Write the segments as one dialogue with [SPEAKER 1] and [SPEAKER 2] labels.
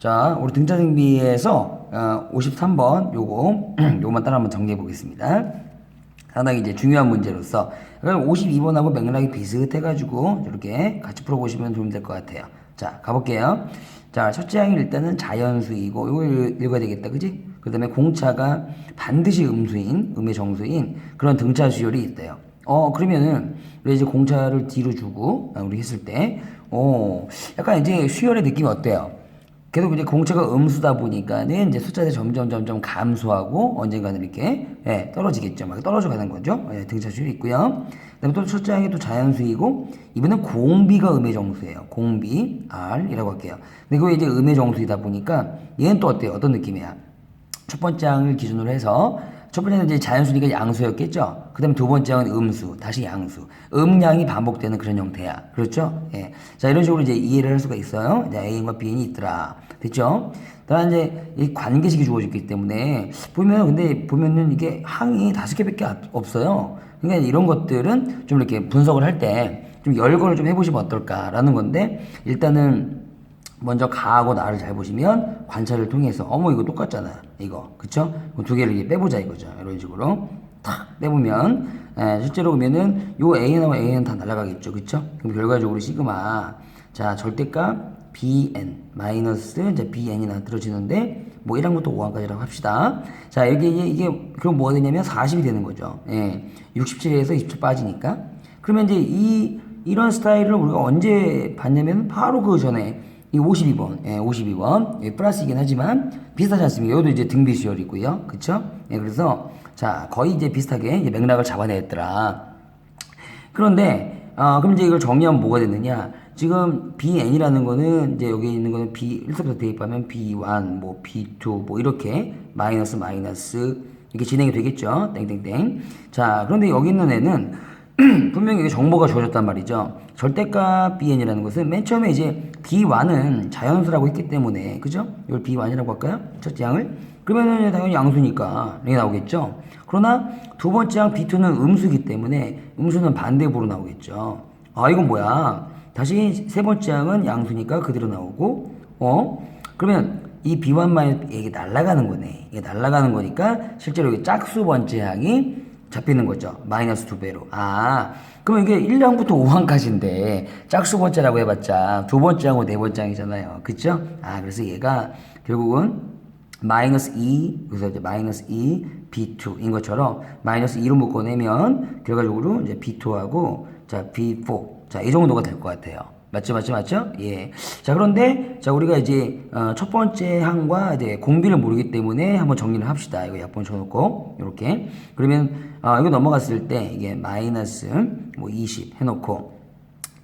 [SPEAKER 1] 자, 우리 등차 정비에서 어, 53번 요거 요거만 따라 한번 정리해 보겠습니다. 상당히 이제 중요한 문제로서 52번하고 맥락이 비슷해가지고 이렇게 같이 풀어보시면 도움이 될것 같아요. 자, 가볼게요. 자, 첫째 항이 일단은 자연수이고 이거 읽- 읽어야 되겠다, 그지? 그 다음에 공차가 반드시 음수인, 음의 정수인 그런 등차 수열이 있대요. 어, 그러면은 우리 이제 공차를 뒤로 주고 아, 우리 했을 때, 어, 약간 이제 수열의 느낌이 어때요? 계속 이제 공차가 음수다 보니까는 이제 숫자들이 점점 점점 감소하고 언젠가는 이렇게 예, 떨어지겠죠. 막 떨어져 가는 거죠. 예, 등차수율이 있고요. 그다음에 또 첫째 항이 또 자연수이고 이번엔 공비가 음의 정수예요. 공비 R이라고 할게요. 그게 이제 음의 정수이다 보니까 얘는 또 어때요? 어떤 느낌이야? 첫 번째 항을 기준으로 해서 첫 번째는 이제 자연수니까 양수였겠죠. 그 다음에 두 번째 항은 음수, 다시 양수. 음양이 반복되는 그런 형태야. 그렇죠? 예. 자 이런 식으로 이제 이해를 할 수가 있어요. 이제 A과 Bn이 있더라. 됐죠? 다만 이제 이 관계식이 주어졌기 때문에 보면 근데 보면은 이게 항이 다섯 개밖에 안- 없어요. 그러니까 이런 것들은 좀 이렇게 분석을 할 때 좀 열거를 좀 해보시면 어떨까라는 건데 일단은 먼저 가하고 나를 잘 보시면 관찰을 통해서 어머 이거 똑같잖아 이거. 그쵸? 두 개를 이렇게 빼보자 이거죠. 이런 식으로 탁 빼보면 에, 실제로 보면은 요 A하고 A는 다 날아가겠죠. 그쵸? 그럼 결과적으로 시그마. 자 절대값 BN 마이너스 이제 BN이 만들어지는데 뭐 1항부터 5항까지라고 합시다. 자 이게 이게, 이게 그럼 뭐가 되냐면 40이 되는 거죠. 예. 67에서 27 빠지니까. 그러면 이제 이 이런 스타일을 우리가 언제 봤냐면 바로 그 전에 이 52번, 예, 52번 예, 플러스이긴 하지만 비슷하지 않습니까? 이것도 이제 등비 수열이고요, 그렇죠? 예, 그래서 자 거의 이제 비슷하게 이제 맥락을 잡아냈더라. 그런데 아 그럼 이제 이걸 정리하면 뭐가 됐느냐? 지금 BN이라는 거는 이제 여기 있는 거는 B 1서부터 대입하면 B1, 뭐 B2, 뭐 이렇게 마이너스 마이너스 이렇게 진행이 되겠죠. 땡땡땡. 자 그런데 여기 있는 애는 분명히 이게 정보가 주어졌단 말이죠. 절대값 BN이라는 것은 맨 처음에 이제 B1은 자연수라고 했기 때문에 그죠? 이걸 B1이라고 할까요? 첫째 항을 그러면은 당연히 양수니까 이게 나오겠죠. 그러나 두 번째 항 B2는 음수기 때문에 음수는 반대부로 나오겠죠. 아 이건 뭐야? 다시 세 번째 항은 양수니까 그대로 나오고 어 그러면 이 B1 마이너스 이게 날아가는 거네. 이게 날아가는 거니까 실제로 여기 짝수 번째 항이 잡히는 거죠. 마이너스 두 배로. 아, 그럼 이게 1항부터 5항까지인데 짝수 번째라고 해봤자 두 번째 항하고 네 번째 항이잖아요. 그쵸? 아, 그래서 얘가 결국은 마이너스 2, 그래서 이제 마이너스 2, B2인 것처럼 마이너스 2로 묶어내면 결과적으로 이제 B2하고 자, B4. 자, 이 정도가 될 것 같아요. 맞죠, 맞죠, 맞죠? 예. 자, 그런데, 자, 우리가 이제, 어, 첫 번째 항과 이제 공비를 모르기 때문에 한번 정리를 합시다. 이거 약분 쳐놓고, 이렇게. 그러면, 어, 이거 넘어갔을 때, 이게 마이너스 뭐 20 해놓고,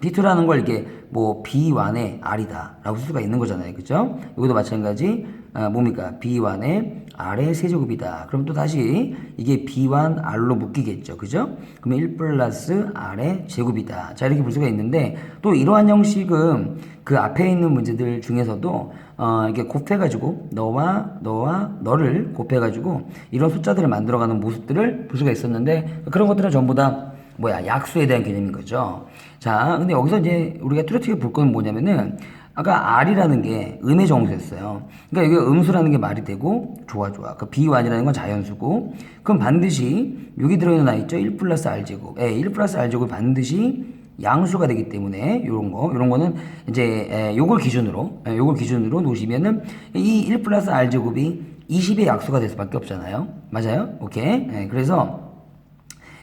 [SPEAKER 1] B2라는 걸 이게 뭐 B1의 R이다 라고 쓸 수가 있는 거잖아요. 그죠? 이것도 마찬가지 아, 뭡니까? B1의 R의 세제곱이다. 그럼 또 다시 이게 B1 R로 묶이겠죠. 그죠? 그러면 1 플러스 R의 제곱이다. 자 이렇게 볼 수가 있는데 또 이러한 형식은 그 앞에 있는 문제들 중에서도 어, 이게 곱해가지고 너와 너와 너를 곱해가지고 이런 숫자들을 만들어가는 모습들을 볼 수가 있었는데 그런 것들은 전부 다 뭐야 약수에 대한 개념인 거죠. 자, 근데 여기서 이제 우리가 뚜렷하게 볼 건 뭐냐면은 아까 R이라는 게 음의 정수였어요. 그러니까 여기 음수라는 게 말이 되고 좋아 좋아. 그 B1이라는 건 자연수고 그럼 반드시 여기 들어있는 아이 있죠? 1 플러스 R 제곱. 예, 1 플러스 R 제곱 반드시 양수가 되기 때문에 요런 거 요런 거는 이제 에, 요걸 기준으로 에, 요걸 기준으로 놓으시면은 이 1 플러스 R 제곱이 20의 약수가 될 수밖에 없잖아요. 맞아요? 오케이. 예, 그래서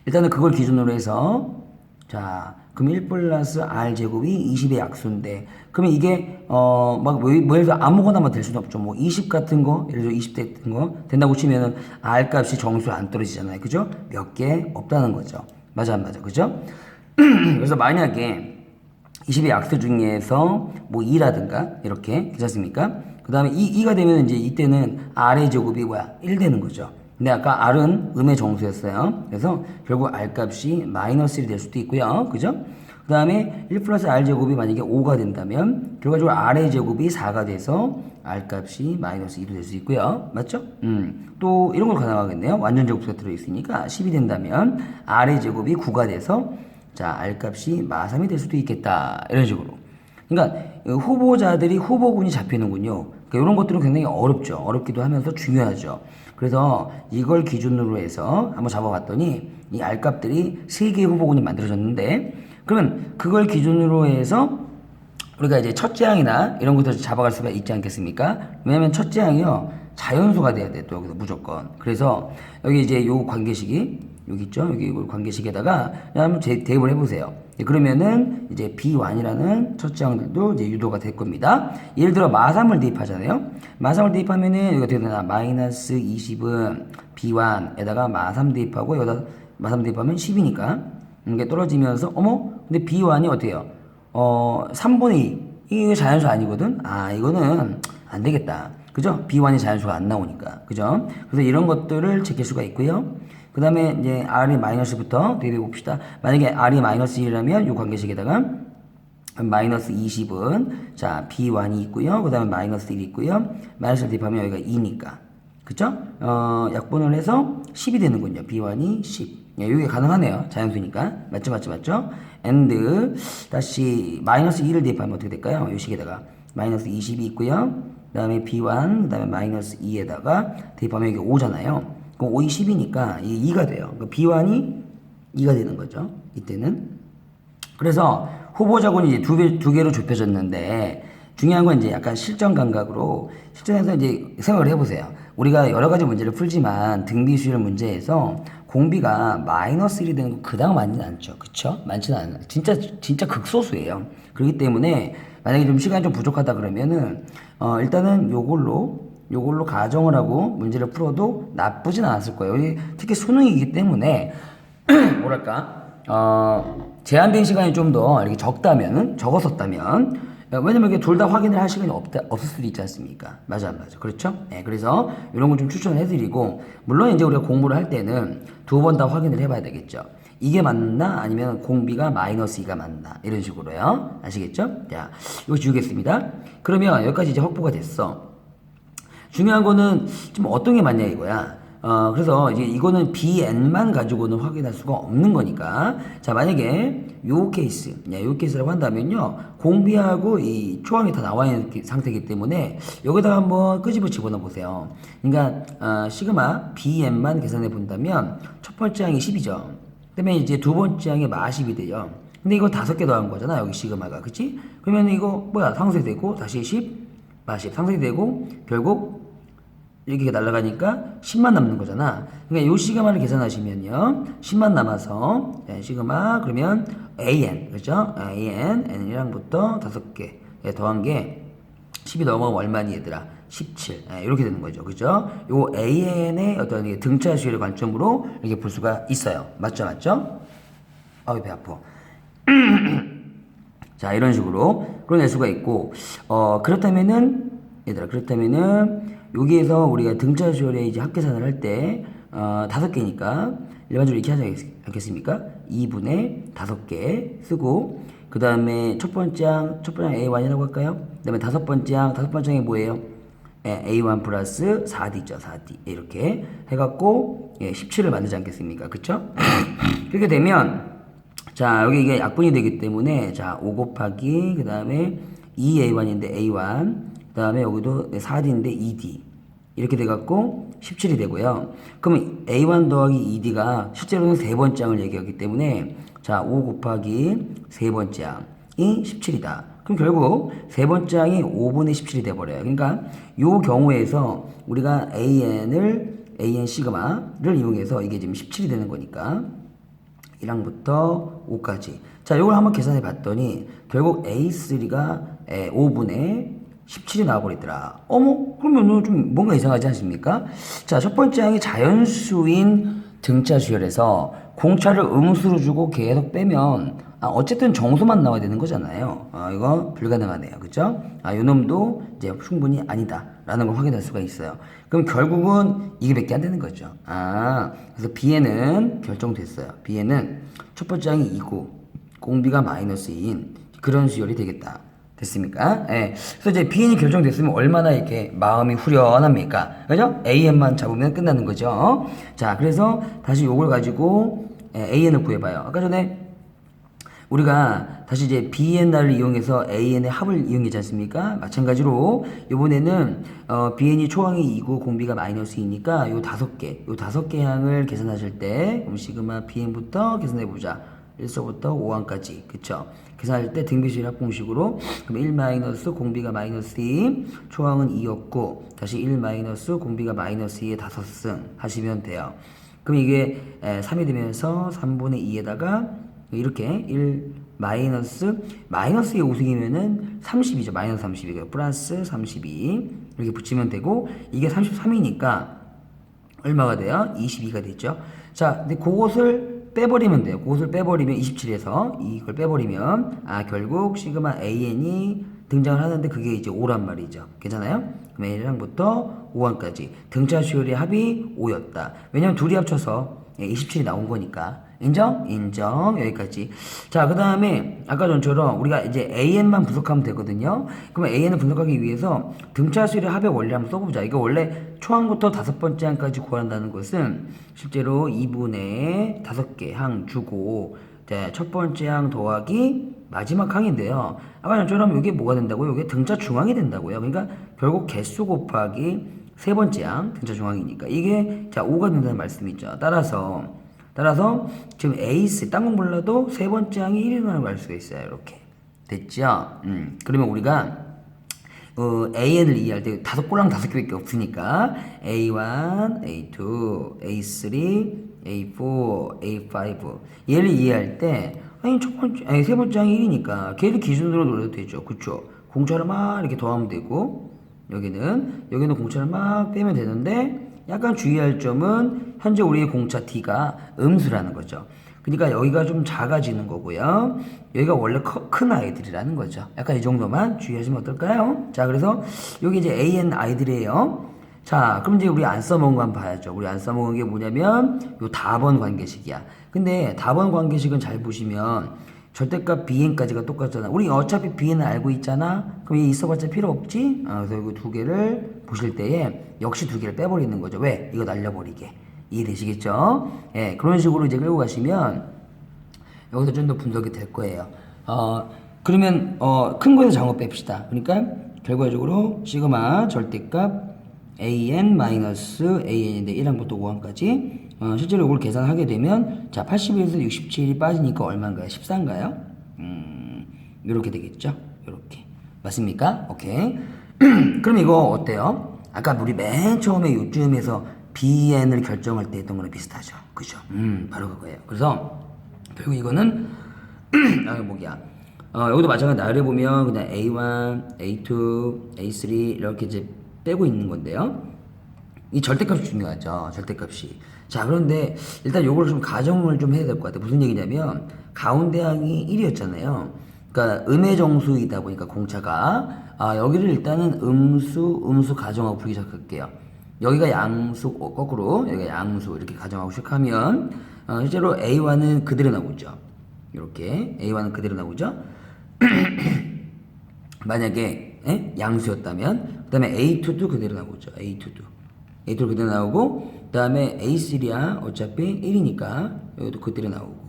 [SPEAKER 1] 일단은 그걸 기준으로 해서 자 그럼 1 플러스 r 제곱이 20의 약수인데 그러면 이게 어막 뭐, 뭐 예를 들어 아무거나만 될 수는 없죠. 뭐 20 같은 거 예를 들어 20 같은 거 된다고 치면은 r 값이 정수 안 떨어지잖아요. 그죠? 몇 개? 없다는 거죠. 맞아 안 맞아. 그죠? 그래서 만약에 20의 약수 중에서 뭐 2라든가 이렇게 괜찮습니까? 그 다음에 2, 2가 되면 이제 이때는 R의 제곱이 뭐야? 1 되는 거죠. 근데 아까 R은 음의 정수였어요. 그래서 결국 R 값이 마이너스 1이 될 수도 있고요. 그죠? 그 다음에 1 플러스 R 제곱이 만약에 5가 된다면 결과적으로 R의 제곱이 4가 돼서 R 값이 마이너스 2도 될수 있고요. 맞죠? 음. 또 이런 걸 가능하겠네요. 완전 제곱수가 들어있으니까 10이 된다면 R의 제곱이 9가 돼서 자, R 값이 마삼이 될 수도 있겠다. 이런 식으로. 그러니까 후보자들이 후보군이 잡히는군요. 그러니까 이런 것들은 굉장히 어렵죠. 어렵기도 하면서 중요하죠. 그래서 이걸 기준으로 해서 한번 잡아봤더니 이 R값들이 세 개의 후보군이 만들어졌는데 그러면 그걸 기준으로 해서 우리가 이제 첫째 항이나 이런 것들을 잡아갈 수가 있지 않겠습니까? 왜냐면 첫째 항이요 자연수가 돼야 돼 또 여기서 무조건. 그래서 여기 이제 요 관계식이 여기 있죠? 여기 요 관계식에다가 한번 제- 대입을 해보세요. 예, 그러면은 이제 B1이라는 첫째 항들도 이제 유도가 될 겁니다. 예를 들어 마삼을 대입하잖아요. 마삼을 대입하면은 여기 어떻게 되나 마이너스 20은 B1에다가 마삼 대입하고 여기다 마삼 대입하면 10이니까 이게 떨어지면서 어머 근데 B1이 어때요? 어 3분의 2 이게 자연수 아니거든? 아 이거는 안 되겠다. 그죠? B1이 자연수가 안 나오니까. 그죠? 그래서 이런 것들을 제낄 수가 있고요. 그 다음에 이제 R이 마이너스부터 대입해 봅시다. 만약에 R이 마이너스 1이라면 이 관계식에다가 마이너스 20은 자 B1이 있고요. 그 다음에 마이너스 1이 있고요. 마이너스 대입하면 여기가 2니까. 그쵸? 어, 약분을 해서 10이 되는군요. B1이 10. 예, 이게 가능하네요. 자연수니까. 맞죠, 맞죠, 맞죠? and 다시 마이너스 2를 대입하면 어떻게 될까요? 이 식에다가 마이너스 20이 있고요. 그 다음에 B1, 그 다음에 마이너스 2에다가 대입하면 이게 5잖아요. 그럼 5이 10이니까 이게 2가 돼요. 그 B1이 2가 되는 거죠. 이때는. 그래서 후보자군이 이제 두, 개, 두 개로 좁혀졌는데 중요한 건 이제 약간 실전 감각으로 실전에서 이제 생각을 해보세요. 우리가 여러 가지 문제를 풀지만 등비 수열 문제에서 공비가 마이너스 1이 되는 거 그닥 많지는 않죠. 그쵸? 많지는 않아요. 진짜, 진짜 극소수예요. 그렇기 때문에 만약에 좀 시간이 좀 부족하다 그러면은, 어, 일단은 요걸로, 요걸로 가정을 하고 문제를 풀어도 나쁘진 않았을 거예요. 이 특히 수능이기 때문에, 뭐랄까, 어, 제한된 시간이 좀 더 이렇게 적다면, 적었었다면, 어, 왜냐면 이게 둘 다 확인을 할 시간이 없다, 없을 수도 있지 않습니까? 맞아, 안 맞아. 그렇죠? 네, 그래서 이런 거 좀 추천해드리고, 물론 이제 우리가 공부를 할 때는 두 번 다 확인을 해봐야 되겠죠. 이게 맞나? 아니면 공비가 마이너스 2가 맞나? 이런 식으로요. 아시겠죠? 자, 이거 지우겠습니다. 그러면 여기까지 이제 확보가 됐어. 중요한 거는 좀 어떤 게 맞냐 이거야. 어, 그래서 이제 이거는 BN만 가지고는 확인할 수가 없는 거니까. 자, 만약에 요 케이스, 네, 요 케이스라고 한다면요. 공비하고 이 초항이 다 나와 있는 기- 상태이기 때문에 여기다가 한번 끄집어 집어넣어 보세요. 그러니까, 어, 시그마 BN만 계산해 본다면 첫 번째 항이 10이죠. 그 다음에 이제 두 번째 항이 마십이 돼요. 근데 이거 다섯 개 더한 거잖아, 여기 시그마가. 그치? 그러면 이거 뭐야, 상쇄되고 다시 10, 마십 상쇄되고 결국 이렇게 날아가니까 10만 남는 거잖아. 그러니까 요 시그마를 계산하시면요. 10만 남아서 네, 시그마 그러면 AN 그렇죠? AN N이랑부터 다섯 개 예, 더한 게 10이 넘어가면 얼마니 얘들아? 17 예, 이렇게 되는 거죠. 그죠? 요 AN의 어떤 등차 수열의 관점으로 이렇게 볼 수가 있어요. 맞죠? 맞죠? 아우 배 아파. 자 이런 식으로 끌어낼 수가 있고 어 그렇다면은 얘들아 그렇다면은 여기에서 우리가 등차 수열의 이제 합계산을 할때 어, 다섯 개니까 일반적으로 이렇게 하지 않겠- 않겠습니까? 2분의 다섯 개 쓰고 그 다음에 첫 번째 항, 첫 번째 항 A1이라고 할까요? 그 다음에 다섯 번째 항, 다섯 번째 항이 뭐예요? 예, A1 플러스 4D죠, 4D. 이렇게 해갖고, 예, 17을 만들지 않겠습니까? 그쵸? 그렇게 되면, 자, 여기 이게 약분이 되기 때문에, 자, 5 곱하기, 그 다음에 2A1인데 A1, 그 다음에 여기도 4D인데 2D. 이렇게 돼갖고 17이 되고요. 그럼 A1 더하기 2D가 실제로는 세 번째 항을 얘기하기 때문에, 자, 5 곱하기 세 번째 항이 17이다. 그럼 결국 세 번째 항이 5분의 17이 돼버려요. 그러니까 요 경우에서 우리가 AN을 AN 시그마를 이용해서 이게 지금 17이 되는 거니까 1항부터 5까지. 자, 요걸 한번 계산해 봤더니 결국 A3가 5분의 17이 나와버리더라. 어머, 그러면 좀 뭔가 이상하지 않습니까? 자, 첫 번째 항이 자연수인 등차 수열에서 공차를 음수로 주고 계속 빼면 아, 어쨌든 정수만 나와야 되는 거잖아요. 아, 이거 불가능하네요. 그죠? 아, 요 놈도 이제 충분히 아니다 라는 걸 확인할 수가 있어요. 그럼 결국은 이게 몇 개 안 되는 거죠. 아, 그래서 B에는 결정됐어요. B에는 첫 번째 항이 2고 공비가 마이너스인 그런 수열이 되겠다. 됐습니까? 예. 그래서 이제 BN이 결정됐으면 얼마나 이렇게 마음이 후련합니까? 그죠? AN만 잡으면 끝나는 거죠. 자, 그래서 다시 요걸 가지고 예, AN을 구해봐요. 아까 전에 우리가 다시 이제 BNR을 이용해서 AN의 합을 이용했지 않습니까? 마찬가지로 이번에는 어, BN이 초항이 2고 공비가 마이너스 2니까 요 다섯 개, 요 다섯 개 항을 계산하실 때 그럼 시그마 BN부터 계산해 보자. 1서부터 5항까지 그쵸? 계산할 때 등비실 합공식으로 그럼 1 마이너스 공비가 마이너스 2 초항은 2였고 다시 1 마이너스 공비가 마이너스 2의 다섯 승 하시면 돼요. 그럼 이게 3이 되면서 3분의 2에다가 이렇게 1 마이너스 마이너스의 5승이면은 30이죠. 마이너스 32. 플러스 32 이렇게 붙이면 되고 이게 33이니까 얼마가 돼요? 22가 됐죠. 자, 근데 그것을 빼버리면 돼요. 그것을 빼버리면 27에서 이걸 빼버리면 아 결국 시그마 AN이 등장을 하는데 그게 이제 5란 말이죠. 괜찮아요? 그럼 A랑부터 5항까지 등차 수열의 합이 5였다. 왜냐면 둘이 합쳐서 27이 나온 거니까. 인정? 인정. 여기까지. 자, 그 다음에 아까 전처럼 우리가 이제 AN만 분석하면 되거든요. 그러면 AN을 분석하기 위해서 등차 수열의 합의 원리 한번 써보자. 이거 원래 초항부터 다섯 번째 항까지 구한다는 것은 실제로 2분의 다섯 개 항 주고 자, 첫 번째 항 더하기 마지막 항인데요. 아까 전처럼 이게 뭐가 된다고요? 이게 등차 중항이 된다고요. 그러니까 결국 개수 곱하기 세 번째 항 등차 중항이니까 이게 자 5가 된다는 말씀이죠. 따라서 따라서 지금 에이스 딴 건 몰라도 세 번째 항이 1이라는 걸 알 수가 있어요. 이렇게 됐죠? 음. 그러면 우리가 어, AN을 이해할 때 다섯 꼴랑 다섯 개밖에 없으니까 A1, A2, A3, A4, A5 얘를 이해할 때 아니 첫 번째 아니 세 번째 항이 1이니까 걔를 기준으로 노려도 되죠. 그쵸? 공차를 막 이렇게 더하면 되고 여기는 여기는 공차를 막 빼면 되는데 약간 주의할 점은 현재 우리의 공차 D가 음수라는 거죠. 그러니까 여기가 좀 작아지는 거고요. 여기가 원래 커, 큰 아이들이라는 거죠. 약간 이 정도만 주의하시면 어떨까요? 자, 그래서 여기 이제 AN 아이들이에요. 자, 그럼 이제 우리 안 써먹은 거 한번 봐야죠. 우리 안 써먹은 게 뭐냐면 요 다번 관계식이야. 근데 다번 관계식은 잘 보시면 절대값 bn까지가 똑같잖아. 우리 어차피 bn을 알고 있잖아. 그럼 얘 있어봤자 필요 없지? 어, 그래서 이거 두 개를 보실 때에 역시 두 개를 빼버리는 거죠. 왜? 이거 날려버리게. 이해되시겠죠? 예, 그런 식으로 이제 끌고 가시면 여기서 좀 더 분석이 될 거예요. 어, 그러면 어, 큰 거에서 작은 거 뺍시다. 그러니까 결과적으로 시그마 절대값 an 마이너스 an인데 1항부터 5항까지 어, 실제로 이걸 계산하게 되면 자 81에서 67이 빠지니까 얼마인가요? 14인가요? 음, 이렇게 되겠죠? 이렇게 맞습니까? 오케이. 그럼 이거 어때요? 아까 우리 맨 처음에 요쯤에서 BN을 결정할 때 했던 거랑 비슷하죠. 그죠? 음, 바로 그거예요. 그래서 결국 이거는 아, 뭐야? 어, 여기도 마찬가지 나열해 보면 그냥 A1, A2, A3 이렇게 이제 빼고 있는 건데요. 이 절대값이 중요하죠. 절대값이. 자, 그런데 일단 요걸 좀 가정을 좀 해야 될 것 같아요. 무슨 얘기냐면 가운데 항이 1이었잖아요. 그러니까 음의 정수이다 보니까 공차가 아, 여기를 일단은 음수, 음수 가정하고 풀기 시작할게요. 여기가 양수 어, 거꾸로 여기가 양수 이렇게 가정하고 시작하면 어, 실제로 A1은 그대로 나오죠. 이렇게 A1은 그대로 나오죠. 만약에 에? 양수였다면 그다음에 A2도 그대로 나오죠. A2도 A2도 그대로 나오고 그 다음에 A3야 어차피 1이니까 여기도 그대로 나오고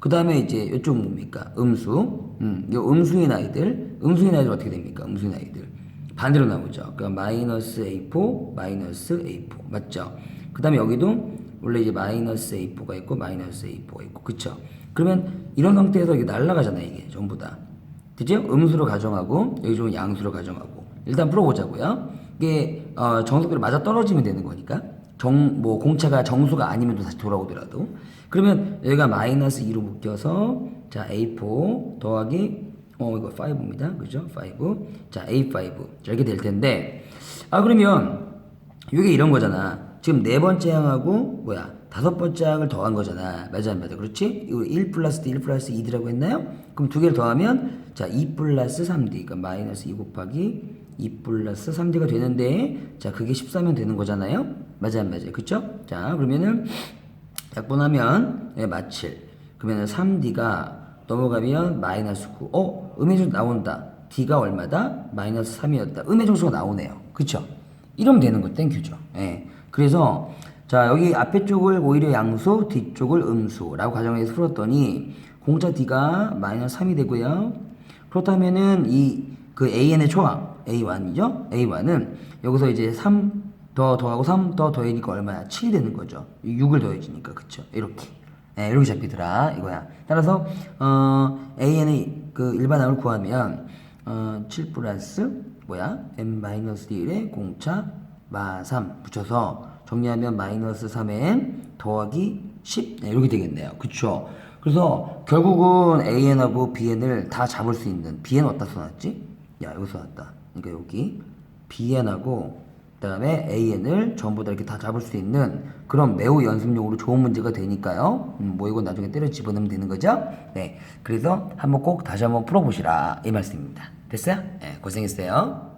[SPEAKER 1] 그 다음에 이제 이쪽 뭡니까 음수 음, 요 음수인 아이들 음수인 아이들 어떻게 됩니까 음수인 아이들 반대로 나오죠. 그러니까 마이너스 A4, 마이너스 A4 맞죠? 그 다음에 여기도 원래 이제 마이너스 A4가 있고 마이너스 A4가 있고 그쵸? 그러면 이런 상태에서 이게 날라가잖아요 이게 전부 다. 그죠? 음수로 가정하고 여기 좀 양수로 가정하고 일단 풀어보자고요. 이게 어, 정수끼리 맞아 떨어지면 되는 거니까 정 뭐 공차가 정수가 아니면 또 다시 돌아오더라도 그러면 여기가 마이너스 2로 묶여서 자 A4 더하기 어 이거 5입니다. 그죠? 5. 자, A5. 자, 이렇게 될 텐데 아 그러면 이게 이런 거잖아. 지금 네 번째 항하고 뭐야? 다섯 번째 항을 더한 거잖아. 맞아 안 맞아? 그렇지? 이거 1 플러스 1 플러스 2D라고 했나요? 그럼 두 개를 더하면 자, 2 플러스 3D. 그러니까 마이너스 2 곱하기 2 플러스 3D가 되는데 자, 그게 14면 되는 거잖아요. 맞아 안 맞아? 그쵸? 자, 그러면은 약분하면 예, 마칠. 그러면 3D가 넘어가면 마이너스 9. 어? 음의 정수 나온다. D가 얼마다? 마이너스 3이었다. 음의 정수가 나오네요. 그쵸? 이러면 되는 거 땡큐죠. 예. 그래서 자 여기 앞에 쪽을 오히려 양수, 뒤쪽을 음수라고 가정해서 풀었더니 공차 D가 마이너스 3이 되고요. 그렇다면은 이 그 AN의 초항 A1이죠? A1은 여기서 이제 3 더 더하고 3 더 더해니까 얼마야? 7이 되는 거죠. 6을 더해주니까 그쵸? 이렇게 네, 이렇게 잡히더라 이거야. 따라서 어, AN의 그 일반항을 구하면 어, 7 플러스 뭐야? M 마이너스 1에 공차 마 3 붙여서 정리하면 마이너스 3에 더하기 10 네, 이렇게 되겠네요. 그쵸? 그래서 결국은 AN하고 BN을 다 잡을 수 있는 BN 어디다 써놨지? 야 여기 써놨다. 그러니까 여기 BN하고 그다음에 AN을 전부 다 이렇게 다 잡을 수 있는 그런 매우 연습용으로 좋은 문제가 되니까요. 음, 뭐 이건 나중에 때려 집어넣으면 되는 거죠. 네, 그래서 한번 꼭 다시 한번 풀어보시라 이 말씀입니다. 됐어요? 네, 고생했어요.